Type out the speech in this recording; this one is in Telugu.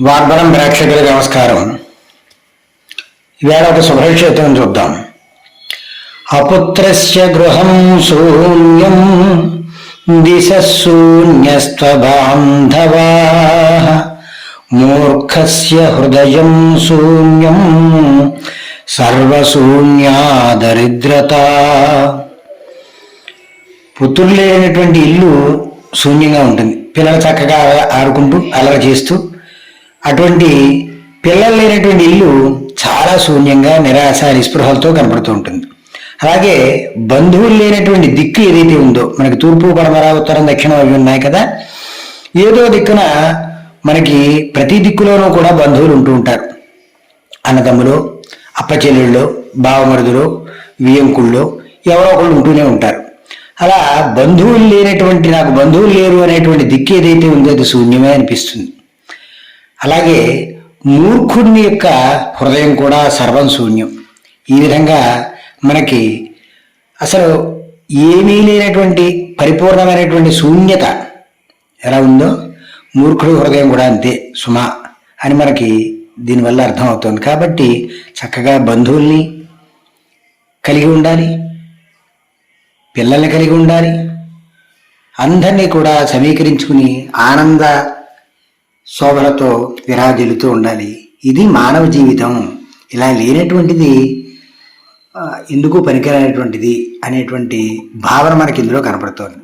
వాగ్బలం ప్రేక్షకులకు నమస్కారం. ఈవేళ ఒక శుభక్షేత్రం చూద్దాం. అపుత్రస్య గృహం శూన్యం దిశ శూన్యస్త్వబాంధవా మూర్ఖస్య హృదయం శూన్యం సర్వశూన్యా దరిద్రత పుత్రులు లేనటువంటి ఇల్లు శూన్యంగా ఉంటుంది. పిల్లలు చక్కగా ఆడుకుంటూ అలర చేస్తూ అటువంటి పిల్లలు లేనటువంటి ఇల్లు చాలా శూన్యంగా నిరాశ నిస్పృహలతో కనపడుతూ ఉంటుంది. అలాగే బంధువులు లేనటువంటి దిక్కు ఏదైతే ఉందో మనకి తూర్పు పడమర ఉత్తరం దక్షిణం అవి ఉన్నాయి కదా ఏదో దిక్కున మనకి ప్రతి దిక్కులోనూ కూడా బంధువులు ఉంటూ ఉంటారు. అన్నదమ్ములు అప్పచెల్లెళ్ళు బావమరుదులు వియంకుళ్ళు ఎవరో ఒకళ్ళు ఉంటూనే ఉంటారు. అలా బంధువులు లేనటువంటి నాకు బంధువులు లేరు అనేటువంటి దిక్కు ఏదైతే ఉందో అది శూన్యమే అనిపిస్తుంది. అలాగే మూర్ఖుడిని యొక్క హృదయం కూడా సర్వం శూన్యం ఈ విధంగా మనకి అసలు ఏమీ లేనటువంటి పరిపూర్ణమైనటువంటి శూన్యత ఎలా ఉందో మూర్ఖుడి హృదయం కూడా అంతే సుమా అని మనకి దీనివల్ల అర్థమవుతుంది. కాబట్టి చక్కగా బంధువుల్ని కలిగి ఉండాలి పిల్లల్ని కలిగి ఉండాలి అందరినీ కూడా సమీకరించుకుని ఆనంద శోభలతో విరాజిల్లుతూ ఉండాలి. ఇది మానవ జీవితం. ఇలా లేనటువంటిది ఎందుకు పనికిరానటువంటిది అనేటువంటి భావన మనకి ఇందులో కనపడుతోంది.